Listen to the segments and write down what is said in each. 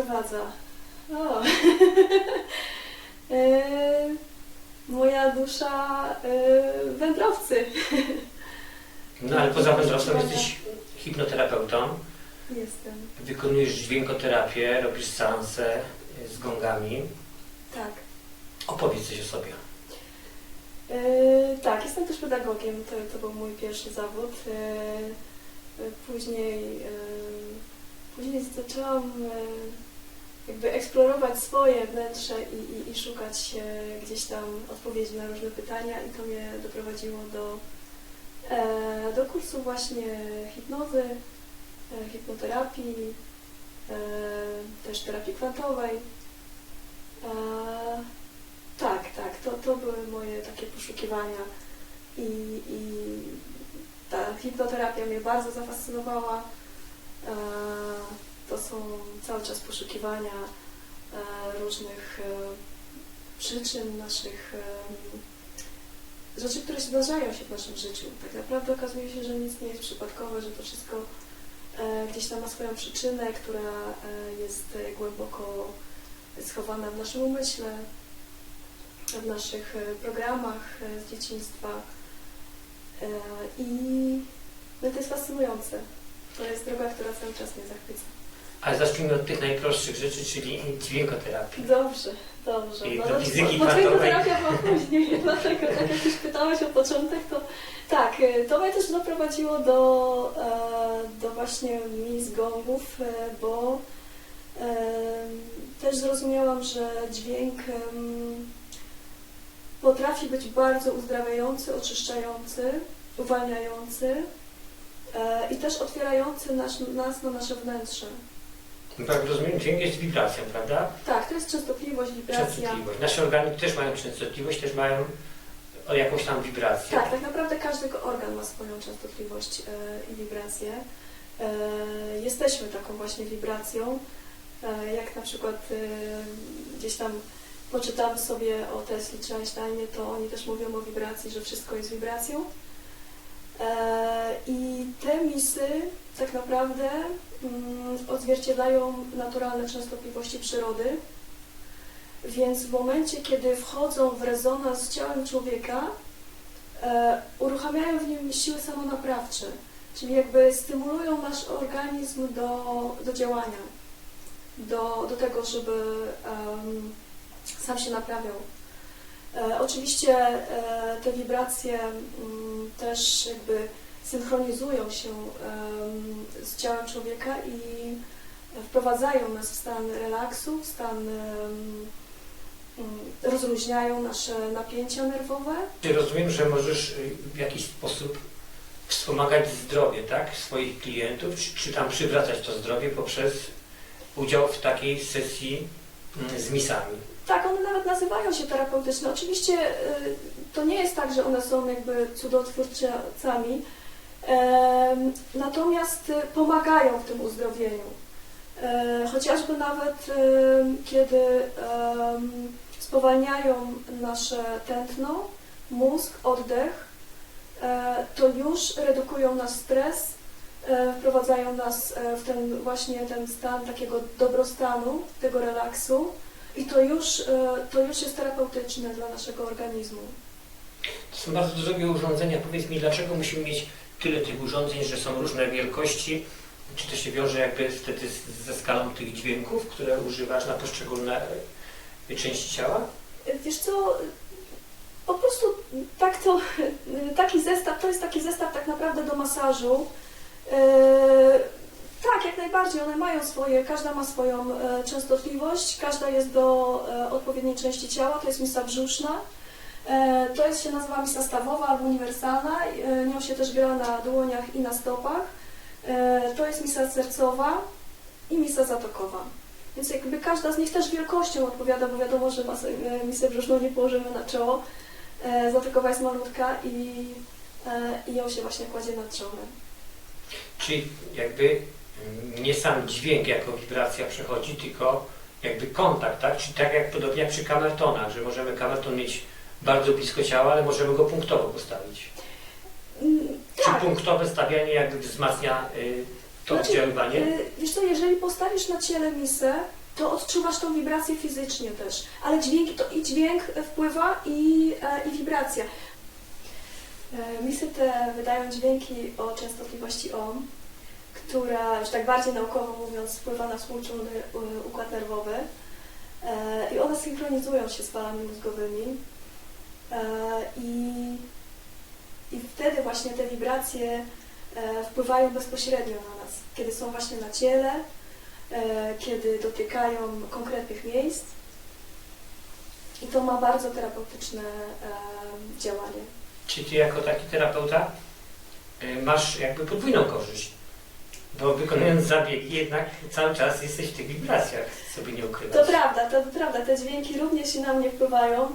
sprowadza? O. e, moja dusza e, wędrowcy. No ale poza wędrowstwem jesteś hipnoterapeutą, Jestem. wykonujesz dźwiękoterapię, robisz seanse z gongami. Tak. Opowiedz coś o sobie. E, tak, jestem też pedagogiem. To, to był mój pierwszy zawód. E, później, e, później zaczęłam jakby eksplorować swoje wnętrze i, i, i szukać gdzieś tam odpowiedzi na różne pytania i to mnie doprowadziło do, e, do kursu właśnie hipnozy, e, hipnoterapii, e, też terapii kwantowej. Tak, tak, to, to były moje takie poszukiwania i, i ta hipnoterapia mnie bardzo zafascynowała. To są cały czas poszukiwania e, różnych e, przyczyn naszych e, rzeczy, które się zdarzają się w naszym życiu. Tak naprawdę okazuje się, że nic nie jest przypadkowe, że to wszystko gdzieś tam ma swoją przyczynę, która jest głęboko schowana w naszym umyśle, w naszych programach z dzieciństwa. I no to jest fascynujące. To jest droga, która cały czas mnie zachwyca. Ale zacznijmy od tych najprostszych rzeczy, czyli dźwiękoterapii. Dobrze, dobrze. I No, do no, fizyki bo kwantowej. terapia była później, dlatego tak jak już pytałeś o początek, to tak, e, to mnie też doprowadziło do, e, do właśnie mi z gongów, e, bo też zrozumiałam, że dźwięk potrafi być bardzo uzdrawiający, oczyszczający, uwalniający i też otwierający nas, nas na nasze wnętrze. No tak rozumiem, dźwięk jest wibracją, prawda? Tak, to jest częstotliwość, wibracja. Częstotliwość. Nasze organy też mają częstotliwość, też mają o jakąś tam wibrację. Tak, tak naprawdę każdy organ ma swoją częstotliwość e, i wibrację. E, jesteśmy taką właśnie wibracją. E, jak na przykład e, gdzieś tam poczytamy sobie o Tesli czy Einsteinie, to oni też mówią o wibracji, że wszystko jest wibracją. E, I te misy tak naprawdę mm, odzwierciedlają naturalne częstotliwości przyrody. Więc w momencie, kiedy wchodzą w rezonans z ciałem człowieka, e, uruchamiają w nim siły samonaprawcze, czyli jakby stymulują nasz organizm do, do działania, do, do tego, żeby em, sam się naprawiał. E, oczywiście e, te wibracje mm, też jakby synchronizują się z ciałem człowieka i wprowadzają nas w stan relaksu, w stan mm, rozluźniają nasze napięcia nerwowe. Czy rozumiem, że możesz y, w jakiś sposób wspomagać zdrowie, tak? Swoich klientów, czy, czy tam przywracać to zdrowie poprzez udział w takiej sesji z misami. Tak, one nawet nazywają się terapeutyczne. Oczywiście y, to nie jest tak, że one są jakby cudotwórcami, em, natomiast pomagają w tym uzdrowieniu. E, Chociażby nawet kiedy spowalniają nasze tętno, mózg, oddech, e, to już redukują nasz stres, e, wprowadzają nas e, w ten właśnie ten stan takiego dobrostanu, tego relaksu. I to już, e, to już jest terapeutyczne dla naszego organizmu. To są bardzo drogie urządzenia. Powiedz mi, dlaczego musimy mieć tyle tych urządzeń, że są różne wielkości? Czy to się wiąże jakby wtedy ze skalą tych dźwięków, które używasz na poszczególne części ciała? E, Wiesz co, po prostu tak to, taki zestaw, to jest taki zestaw tak naprawdę do masażu. E, tak, jak najbardziej, one mają swoje, każda ma swoją e, częstotliwość, każda jest do e, odpowiedniej części ciała, to jest misa brzuszna. To jest się nazywa misa stawowa albo uniwersalna, nią się też gra na dłoniach i na stopach. To jest misa sercowa, i misa zatokowa. Więc jakby każda z nich też wielkością odpowiada, bo wiadomo, że misę brzuszną nie położymy na czoło. Zatokowa jest malutka i, i ją się właśnie kładzie nad czołem. Czyli jakby mm, nie sam dźwięk jako wibracja przechodzi, tylko jakby kontakt, tak? Czyli tak jak podobnie jak przy kamertonach, że możemy kamerton mieć bardzo blisko ciała, ale możemy go punktowo postawić. Mm, Czy Tak, punktowe stawianie jakby wzmacnia y, to Znaczy, oddziaływanie? Y, Wiesz co, jeżeli postawisz na ciele misę, to odczuwasz tą wibrację fizycznie też, ale dźwięk, to i dźwięk wpływa i, e, i wibracja. E, Misy te wydają dźwięki o częstotliwości ohm, która, już tak bardziej naukowo mówiąc, wpływa na współczulny e, układ nerwowy E, i one synchronizują się z falami mózgowymi i, i wtedy właśnie te wibracje wpływają bezpośrednio na nas, kiedy są właśnie na ciele, kiedy dotykają konkretnych miejsc. I to ma bardzo terapeutyczne działanie. Czy ty jako taki terapeuta y, masz jakby podwójną korzyść? Bo wykonując zabiegi jednak cały czas jesteś w tych wibracjach, sobie nie ukrywać. To prawda, to, prawda, te dźwięki również się na mnie wpływają,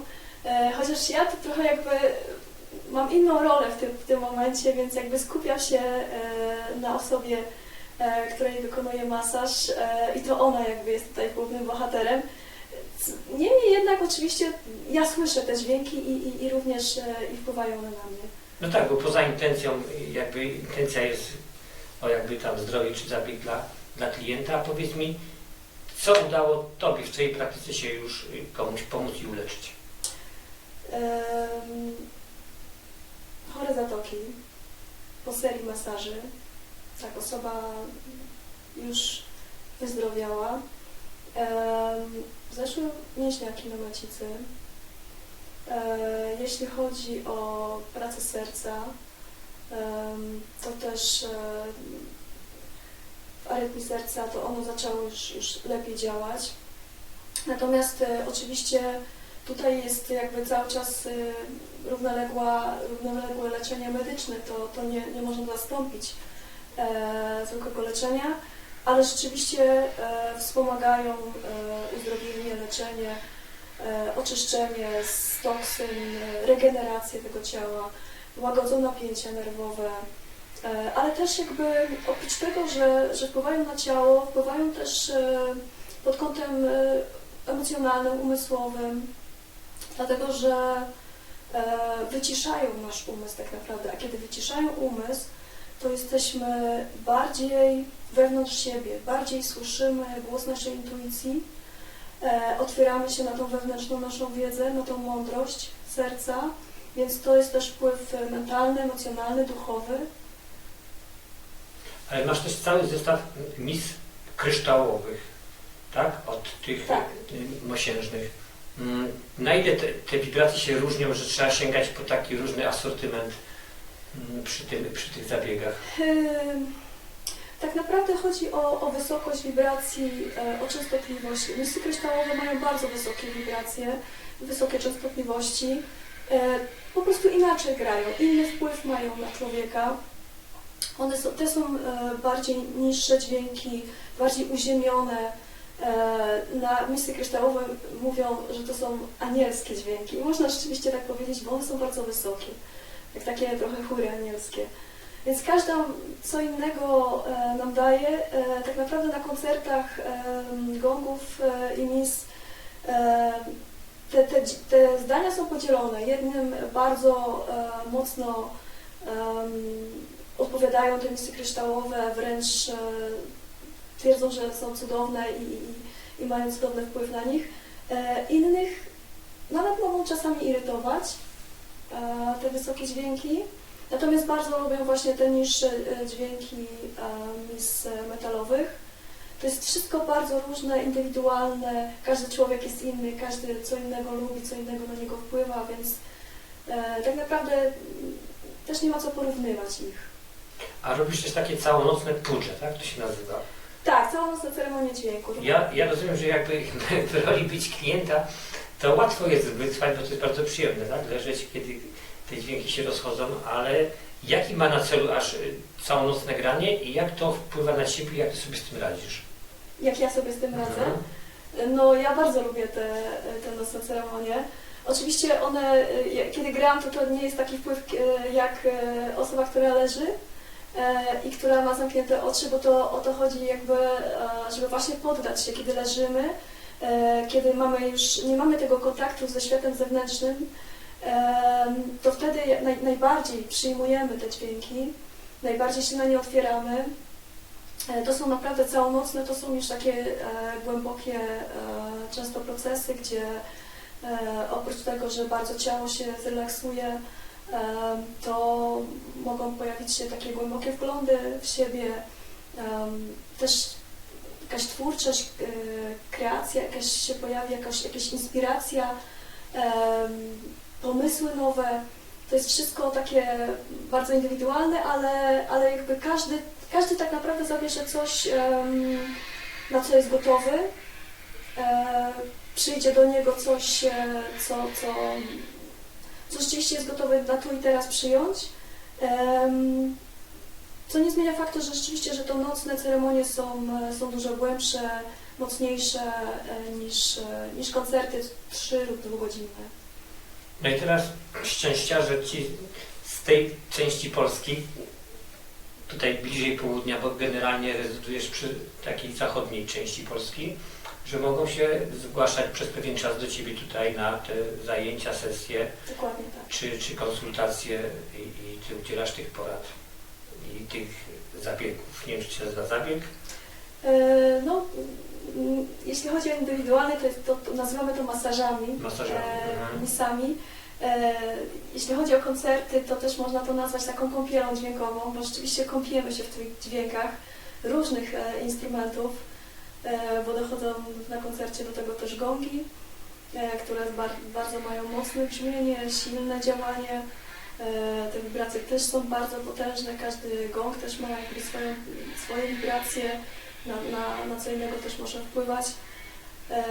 e, chociaż ja to trochę jakby mam inną rolę w tym, w tym momencie, więc jakby skupiam się e, na osobie, e, której wykonuję masaż e, i to ona jakby jest tutaj głównym bohaterem. Niemniej jednak oczywiście ja słyszę te dźwięki i, i, i również e, i wpływają one na mnie. No tak, bo poza intencją, jakby intencja jest o jakby tam zdrowie czy zabieg dla, dla klienta, a powiedz mi, co udało Tobie w Twojej praktyce się już komuś pomóc i uleczyć? Em, chore zatoki po serii masaży. Tak, osoba już wyzdrowiała. Em, Zeszły mięśniaki na macicy. E, Jeśli chodzi o pracę serca, em, to też e, w arytmii serca to ono zaczęło już, już lepiej działać. Natomiast e, oczywiście Tutaj jest jakby cały czas y, równoległa, równoległe leczenie medyczne, to, to nie, nie można zastąpić e, zwykłego leczenia, ale rzeczywiście e, wspomagają e, uzdrowienie, leczenie, e, oczyszczenie z toksyn, regenerację tego ciała, łagodzą napięcia nerwowe, ale też jakby oprócz tego, że, że wpływają na ciało, wpływają też pod kątem emocjonalnym, umysłowym, dlatego że wyciszają nasz umysł tak naprawdę, a kiedy wyciszają umysł, to jesteśmy bardziej wewnątrz siebie, bardziej słyszymy głos naszej intuicji, e, otwieramy się na tą wewnętrzną naszą wiedzę, na tą mądrość serca, więc to jest też wpływ mentalny, emocjonalny, duchowy. Ale masz też cały zestaw mis kryształowych, tak? Od tych Tak. y, mosiężnych. Mm, Na ile te, te wibracje się różnią, że trzeba sięgać po taki różny asortyment przy, tym, przy tych zabiegach? Tak naprawdę chodzi o, o wysokość wibracji, e, o częstotliwość. Misy kryształowe mają bardzo wysokie wibracje, wysokie częstotliwości. E, Po prostu inaczej grają, inny wpływ mają na człowieka. One są, te są e, bardziej niższe dźwięki, bardziej uziemione. Na misy kryształowe mówią, że to są anielskie dźwięki. Można rzeczywiście tak powiedzieć, bo one są bardzo wysokie. Jak takie trochę chóry anielskie. Więc każda co innego e, nam daje. E, tak naprawdę na koncertach e, gongów i mis te, te, te zdania są podzielone. Jednym bardzo mocno odpowiadają te misy kryształowe, wręcz twierdzą, że są cudowne i, i, i mają cudowny wpływ na nich. Innych nawet mogą czasami irytować te wysokie dźwięki. Natomiast bardzo lubię właśnie te niższe e, dźwięki e, mis e, metalowych. To jest wszystko bardzo różne, indywidualne, każdy człowiek jest inny, każdy co innego lubi, co innego na niego wpływa, więc e, tak naprawdę też nie ma co porównywać ich. A robisz też takie całonocne pudże, tak to się nazywa? Tak, całą nocną ceremonię dźwięku. Ja, ja rozumiem, że jakby roli być klienta, to łatwo jest wytrwać, bo to jest bardzo przyjemne, tak? Leżeć, kiedy te dźwięki się rozchodzą, ale jaki ma na celu aż y, całonocne granie i jak to wpływa na Ciebie, jak Ty sobie z tym radzisz? jak ja sobie z tym radzę. Mhm. No ja bardzo lubię te, te nocne ceremonie. Oczywiście one, e, kiedy gram, to to nie jest taki wpływ e, jak osoba, która leży e, i która ma zamknięte oczy, bo to o to chodzi jakby, żeby właśnie poddać się, kiedy leżymy, kiedy mamy już, nie mamy tego kontaktu ze światem zewnętrznym, e, to wtedy naj, najbardziej przyjmujemy te dźwięki, najbardziej się na nie otwieramy. E, To są naprawdę całonocne, to są już takie e, głębokie e, często procesy, gdzie e, oprócz tego, że bardzo ciało się zrelaksuje, e, to mogą pojawić się takie głębokie wglądy w siebie, też jakaś twórczość, e, kreacja, jakaś się pojawi, jakaś, jakaś inspiracja, pomysły nowe. To jest wszystko takie bardzo indywidualne, ale, ale jakby każdy, każdy tak naprawdę zabierze coś, na co jest gotowy. E, przyjdzie do niego coś, e, co, co, co rzeczywiście jest gotowy na tu i teraz przyjąć. Co nie zmienia faktu, że rzeczywiście, że to nocne ceremonie są, e, są dużo głębsze, mocniejsze e, niż, e, niż koncerty 3 lub 2 godzinne. No i teraz szczęściarze ci z tej części Polski, tutaj bliżej południa, bo generalnie rezydujesz przy takiej zachodniej części Polski, że mogą się zgłaszać przez pewien czas do Ciebie tutaj na te zajęcia, sesje tak. czy, czy konsultacje i, i Ty udzielasz tych porad i tych zabiegów. Nie wiem, czy się nazywa zabieg? E, No, jeśli chodzi o indywidualne, to, jest to, to nazywamy to masażami, Masażami, e, misami. E, jeśli chodzi o koncerty, to też można to nazwać taką kąpielą dźwiękową, bo rzeczywiście kąpiemy się w tych dźwiękach różnych e, instrumentów, e, bo dochodzą na koncercie do tego też gongi, e, które bar, bardzo mają mocne brzmienie, silne działanie. E, Te wibracje też są bardzo potężne, każdy gong też ma jakby swoją, swoje wibracje, na, na, na co innego też może wpływać. E,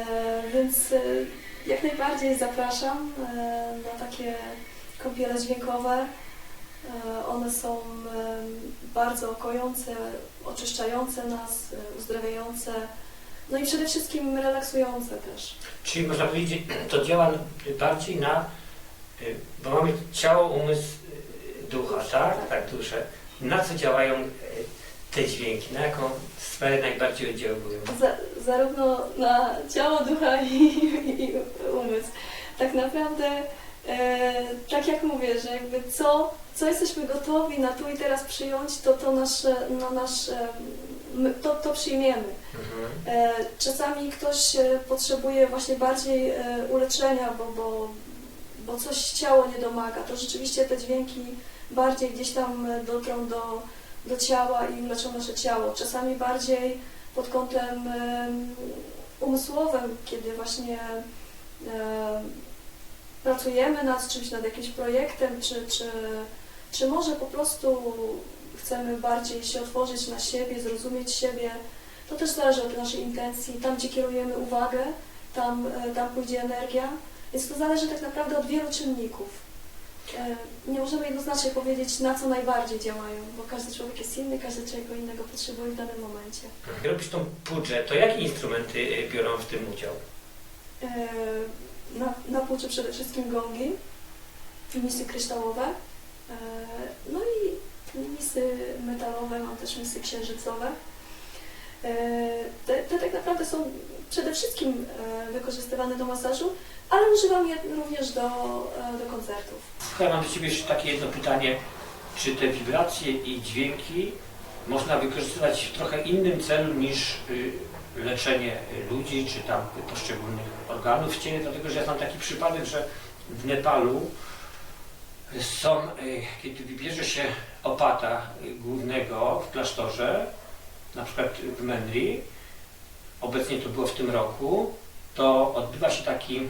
Więc e, jak najbardziej zapraszam e, na takie kąpiele dźwiękowe. One są bardzo kojące, oczyszczające nas, uzdrawiające, no i przede wszystkim relaksujące też. Czyli można powiedzieć, to działa bardziej na, bo mamy ciało, umysł, ducha, tak? Tak, duszę. Na co działają te dźwięki? Na jaką sferę najbardziej oddziałują? Za, zarówno na ciało, ducha i, i umysł. Tak naprawdę, e, tak jak mówię, że jakby co, co jesteśmy gotowi na tu i teraz przyjąć, to to nasze, no nasze, to, to przyjmiemy. Mhm. E, Czasami ktoś e, potrzebuje właśnie bardziej e, uleczenia, bo, bo, bo coś ciało nie domaga. To rzeczywiście te dźwięki bardziej gdzieś tam e, dotrą do, do ciała i uleczą nasze ciało. Czasami bardziej pod kątem em, umysłowym, kiedy właśnie em, pracujemy nad czymś, nad jakimś projektem, czy, czy, czy może po prostu chcemy bardziej się otworzyć na siebie, zrozumieć siebie. To też zależy od naszej intencji. Tam, gdzie kierujemy uwagę, tam, e, tam pójdzie energia. Więc to zależy tak naprawdę od wielu czynników. E, Nie możemy jednoznacznie powiedzieć, na co najbardziej działają, bo każdy człowiek jest inny, każdy czego innego potrzebuje w danym momencie. Jak robisz tą pudżę, to jakie instrumenty y, biorą w tym udział? E, Na, na płucze przede wszystkim gongi, misy kryształowe, e, no i misy metalowe, mam też misy księżycowe. E, Te, te tak naprawdę są przede wszystkim e, wykorzystywane do masażu, ale używam je również do, e, do koncertów. Ja mam do Ciebie jeszcze takie jedno pytanie. Czy te wibracje i dźwięki można wykorzystywać w trochę innym celu niż y, leczenie ludzi, czy tam poszczególnych organów w ciele? Dlatego, że ja znam taki przypadek, że w Nepalu są, y, kiedy wybierze się opata y, głównego w klasztorze, na przykład w Menri, obecnie to było w tym roku, to odbywa się taki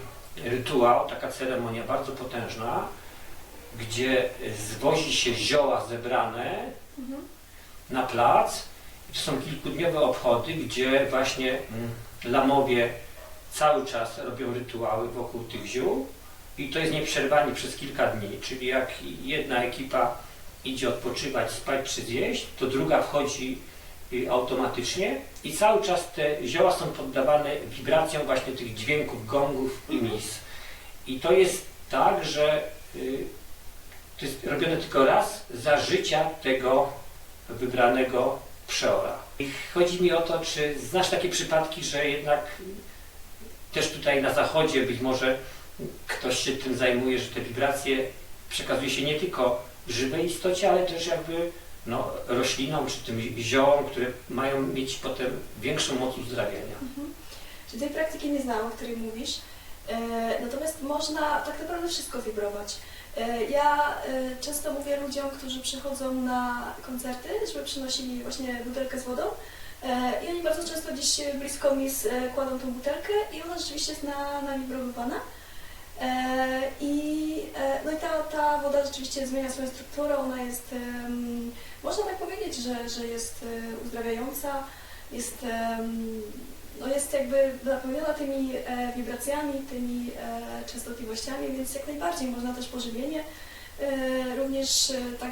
rytuał, taka ceremonia bardzo potężna, gdzie zwozi się zioła zebrane Mhm. na plac. To są kilkudniowe obchody, gdzie właśnie mm, lamowie cały czas robią rytuały wokół tych ziół i to jest nieprzerwanie przez kilka dni, czyli jak jedna ekipa idzie odpoczywać, spać czy zjeść, to druga wchodzi y, automatycznie i cały czas te zioła są poddawane wibracjom właśnie tych dźwięków, gongów i mis. I to jest tak, że y, to jest robione tylko raz za życia tego wybranego przeora. I chodzi mi o to, czy znasz takie przypadki, że jednak też tutaj na zachodzie być może ktoś się tym zajmuje, że te wibracje przekazuje się nie tylko żywej istocie, ale też jakby no, roślinom czy tym ziołom, które mają mieć potem większą moc uzdrawiania. Mhm. Czyli tej praktyki nie znam, o której mówisz. E, natomiast można tak naprawdę wszystko wibrować. E, ja e, często mówię ludziom, którzy przychodzą na koncerty, żeby przynosili właśnie butelkę z wodą i oni bardzo często gdzieś blisko mi kładą tą butelkę i ona rzeczywiście jest na, nawibrowywana. I, no i ta, ta woda rzeczywiście zmienia swoją strukturę, ona jest, można tak powiedzieć, że, że jest uzdrawiająca, jest, no jest jakby napełniona tymi e, wibracjami, tymi e, częstotliwościami, więc jak najbardziej można też pożywienie e, również e, tak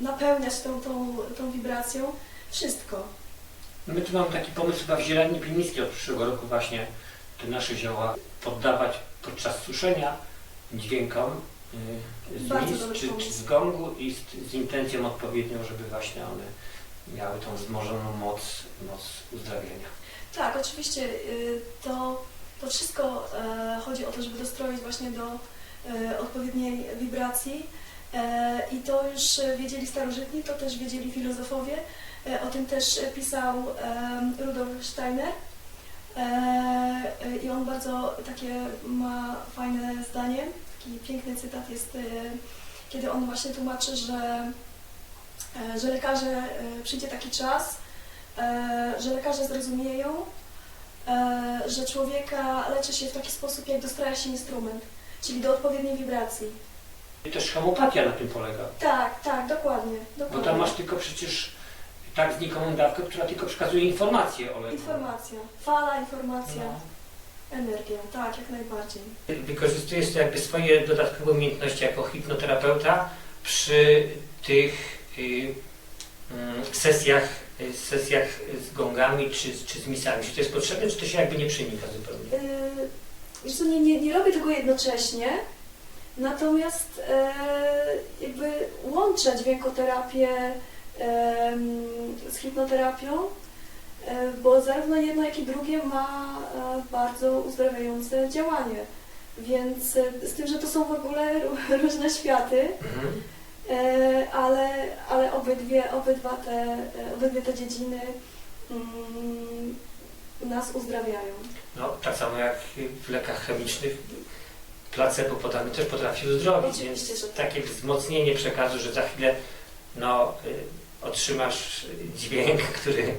napełniać tą, tą, tą wibracją wszystko. My tu mamy taki pomysł chyba w Zieleni Pilnickiej od przyszłego roku właśnie te nasze zioła poddawać podczas suszenia dźwiękom y, z Bardzo dobry czy, czy pomysł. z gongu i z, z intencją odpowiednią, żeby właśnie one miały tą wzmożoną moc, moc uzdrawiania. Tak, oczywiście y, to, to wszystko e, chodzi o to, żeby dostroić właśnie do e, odpowiedniej wibracji E, i to już wiedzieli starożytni, to też wiedzieli filozofowie. O tym też pisał Rudolf Steiner i on bardzo takie ma fajne zdanie, taki piękny cytat jest, kiedy on właśnie tłumaczy, że, że lekarze, przyjdzie taki czas, że lekarze zrozumieją, e, że człowieka leczy się w taki sposób, jak dostraja się instrument, czyli do odpowiedniej wibracji. I też homopatia na tym polega. Tak, tak, dokładnie. Bo dokładnie. tam masz tylko przecież tak znikomą dawkę, która tylko przekazuje informacje o leku. Informacja, fala, informacja, No. energia, tak, jak najbardziej. Wykorzystujesz to jakby swoje dodatkowe umiejętności jako hipnoterapeuta przy tych y, mm, sesjach, y, sesjach z gongami czy, czy z misami. Czy to jest potrzebne, czy to się jakby nie przenika zupełnie? Yy, co, nie, nie, nie robię tego jednocześnie, natomiast e, jakby łączę dźwiękoterapię em, z hipnoterapią, e, bo zarówno jedno, jak i drugie ma e, bardzo uzdrawiające działanie. Więc z tym, że to są w ogóle ró- różne światy, Mhm. Ale, ale obydwie, obydwa te, e, obydwie te dziedziny mm, nas uzdrawiają. No, tak samo jak w lekach chemicznych placebo podamy też potrafi uzdrowić, Oczywiście, że tak. takie wzmocnienie przekazu, że za chwilę no, y, otrzymasz dźwięk, który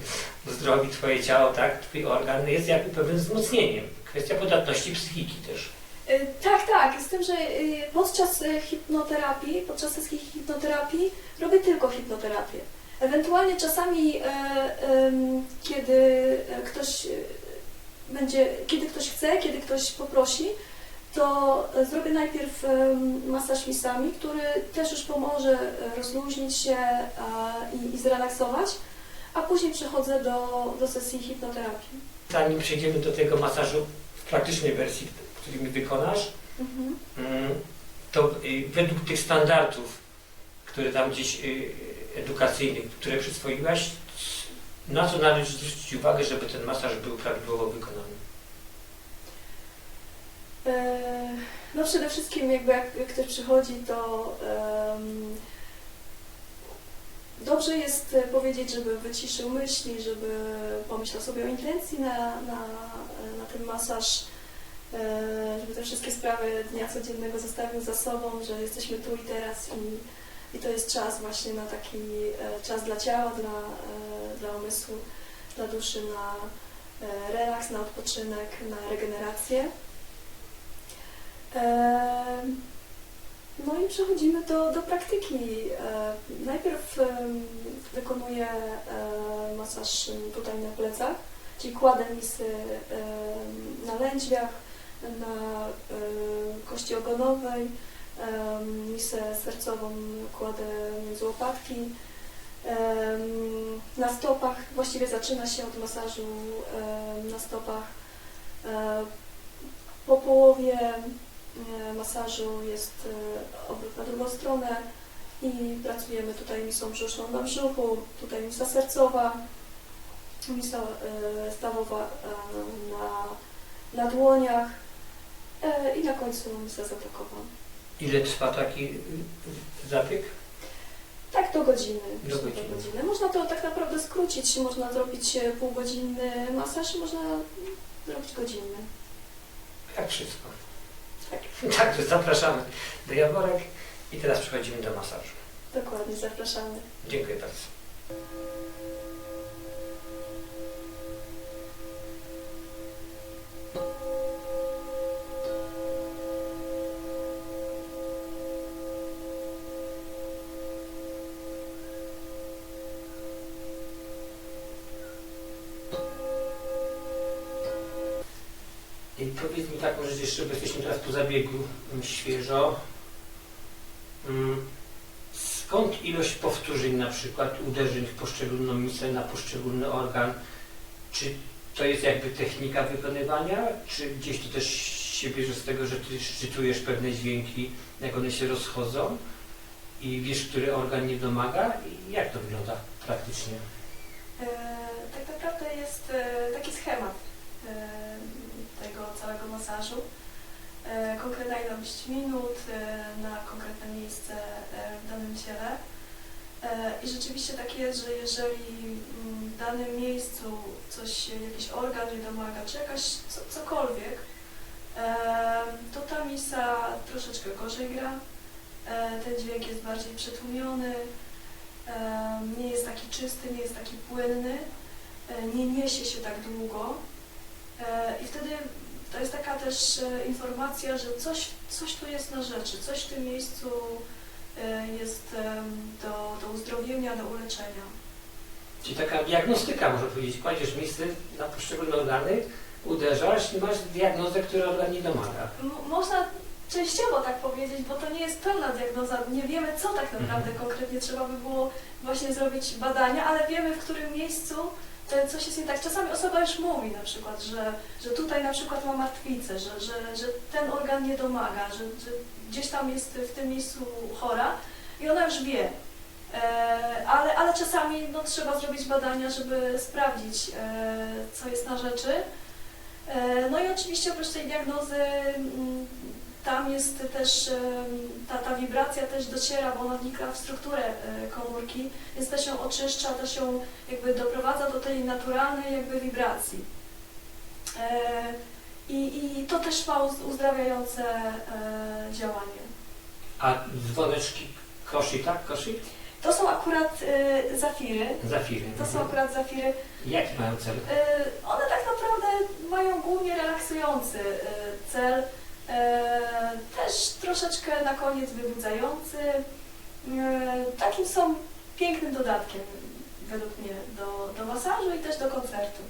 uzdrowi Twoje ciało, tak, Twój organ, jest jakby pewnym wzmocnieniem. Kwestia podatności psychiki też. E, Tak, tak. Z tym, że e, podczas e, hipnoterapii, podczas sesji hipnoterapii robię tylko hipnoterapię. Ewentualnie czasami, e, kiedy e, ktoś e, będzie, kiedy ktoś chce, kiedy ktoś poprosi, to zrobię najpierw masaż misami, który też już pomoże rozluźnić się i zrelaksować, a później przechodzę do, do sesji hipnoterapii. Zanim przejdziemy do tego masażu w praktycznej wersji, który mi wykonasz, Mhm. Mm, to y, według tych standardów, które tam gdzieś y, edukacyjnych, które przyswoiłaś, na co należy zwrócić uwagę, żeby ten masaż był prawidłowo wykonany? E, No przede wszystkim jakby jak ktoś przychodzi, to em, dobrze jest e, powiedzieć, żeby wyciszył myśli, żeby pomyślał sobie o intencji na, na, na ten masaż, żeby te wszystkie sprawy dnia codziennego zostawił za sobą, że jesteśmy tu i teraz i, i to jest czas właśnie na taki e, czas dla ciała, dla, e, dla umysłu, dla duszy, na e, relaks, na odpoczynek, na regenerację. No i przechodzimy do, do praktyki. E, Najpierw wykonuję e, masaż tutaj na plecach, czyli kładę misy na lędźwiach, na kości ogonowej, misę sercową kładę między łopatki Na stopach właściwie zaczyna się od masażu na stopach. E, Po połowie e, masażu jest e, obrót na drugą stronę i pracujemy tutaj misą brzuszną na brzuchu, tutaj misa sercowa, misa stawowa na, na dłoniach i na końcu misa zatokowa. Ile trwa taki y, y, zabieg? Tak, do godziny. Do godziny. Do godziny. Można to tak naprawdę skrócić. Można zrobić e, półgodzinny masaż, można zrobić godzinny. Jak wszystko. Tak. Tak, to zapraszamy do Jaworek i teraz przechodzimy do masażu. Dokładnie, zapraszamy. Dziękuję bardzo. I powiedz mi taką rzecz jeszcze, bo jesteśmy teraz po zabiegu mm, świeżo. Mm, Skąd ilość powtórzeń, na przykład uderzeń w poszczególną misę na poszczególny organ? Czy to jest jakby technika wykonywania, czy gdzieś to też się bierze z tego, że ty szczytujesz pewne dźwięki, jak one się rozchodzą i wiesz, który organ nie domaga? I jak to wygląda praktycznie? E, tak naprawdę jest e, taki schemat e, masażu. E, konkretna ilość minut e, na konkretne miejsce e, w danym ciele. I rzeczywiście tak jest, że jeżeli mm, w danym miejscu coś, jakiś organ nie domaga, czy jakaś co, cokolwiek, to ta misa troszeczkę gorzej gra. Ten dźwięk jest bardziej przytłumiony, e, nie jest taki czysty, nie jest taki płynny, nie niesie się tak długo. I wtedy to jest taka też e, informacja, że coś, coś tu jest na rzeczy, coś w tym miejscu e, jest em, do, do uzdrowienia, do uleczenia. Czyli taka diagnostyka, można powiedzieć, kładziesz misy na poszczególne organy, uderzasz i masz diagnozę, który organ nie domaga. M- można częściowo tak powiedzieć, bo to nie jest pełna diagnoza. Nie wiemy, co tak naprawdę konkretnie trzeba by było właśnie zrobić badania, ale wiemy, w którym miejscu e, coś jest nie tak. Czasami osoba już mówi na przykład, że, że tutaj na przykład ma martwicę, że, że, że ten organ nie domaga, że, że gdzieś tam jest w tym miejscu chora i ona już wie. E, ale, ale czasami no, trzeba zrobić badania, żeby sprawdzić, e, co jest na rzeczy. E, No i oczywiście oprócz tej diagnozy mm, tam jest też ta, ta wibracja też dociera, bo ona wnika w strukturę e, komórki, więc też ją oczyszcza, też ją jakby doprowadza do tej naturalnej jakby wibracji. E, I, i to też ma uz- uzdrawiające e, działanie. A dzwoneczki koszy, tak? Koszy? To są akurat e, zafiry. Zafiry. To są Mhm. akurat zafiry. Jaki mają cel? Y, One tak naprawdę mają głównie relaksujący y, cel, y, też troszeczkę na koniec wybudzający. Y, Takim są pięknym dodatkiem według mnie do, do masażu i też do koncertu.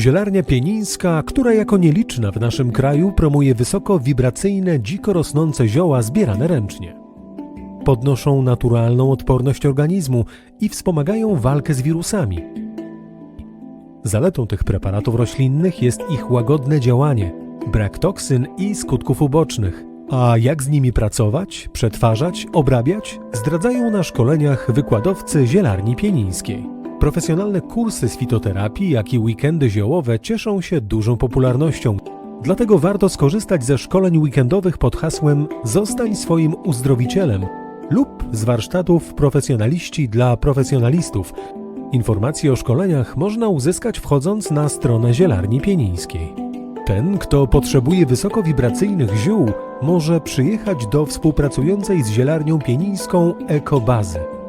Zielarnia Pienińska, która jako nieliczna w naszym kraju promuje wysoko wibracyjne, dziko rosnące zioła zbierane ręcznie. Podnoszą naturalną odporność organizmu i wspomagają walkę z wirusami. Zaletą tych preparatów roślinnych jest ich łagodne działanie, brak toksyn i skutków ubocznych. A jak z nimi pracować, przetwarzać, obrabiać, zdradzają na szkoleniach wykładowcy Zielarni Pienińskiej. Profesjonalne kursy z fitoterapii, jak i weekendy ziołowe cieszą się dużą popularnością. Dlatego warto skorzystać ze szkoleń weekendowych pod hasłem Zostań swoim uzdrowicielem lub z warsztatów Profesjonaliści dla profesjonalistów. Informacje o szkoleniach można uzyskać wchodząc na stronę Zielarni Pienińskiej. Ten, kto potrzebuje wysokowibracyjnych ziół, może przyjechać do współpracującej z Zielarnią Pienińską Ekobazy.